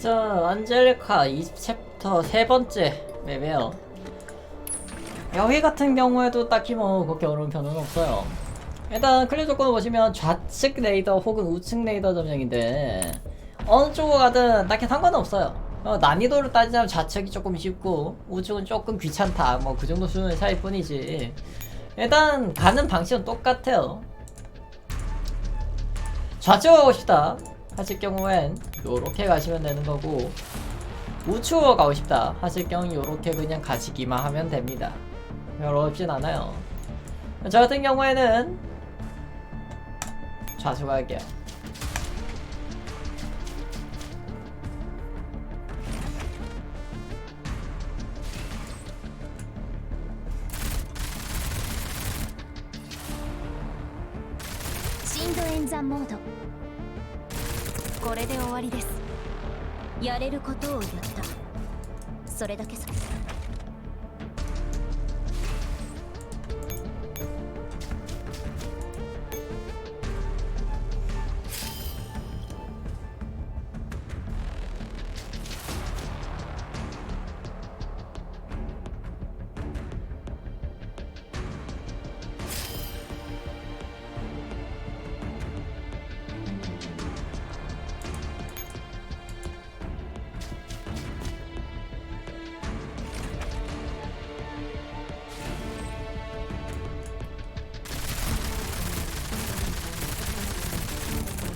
자, 안젤리카 20챕터 세 번째 맵이에요. 여기 같은 경우에도 딱히 뭐 그렇게 어려운 편은 없어요. 일단 클리어 조건을 보시면 좌측 레이더 혹은 우측 레이더 점령인데 어느 쪽으로 가든 딱히 상관은 없어요. 어, 난이도를 따지자면 좌측이 조금 쉽고 우측은 조금 귀찮다 뭐 그 정도 수준의 차이 뿐이지 일단 가는 방식은 똑같아요. 좌측으로 가고 싶다 하실 경우엔 요렇게 가시면 되는 거고 우추어 가고 싶다 하실 경우 요렇게 그냥 가시기만 하면 됩니다. 별로 어렵진 않아요. 저 같은 경우에는 좌수 갈게요 これで終わりです。やれることをやった。それだけさ。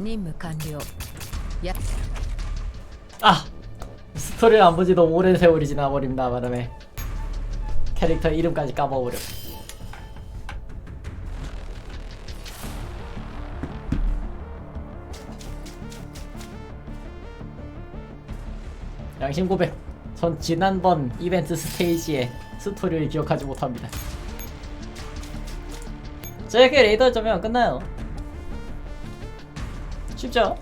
任務完了や 아! 스토리를 안 본지 너무 오랜 세월이 지나버립니다 바람에 캐릭터 이름까지 까먹어버려 양심 고백 전 지난번 이벤트 스테이지의 스토리를 기억하지 못합니다 자 이렇게 레이더 점면 끝나요 쉽죠?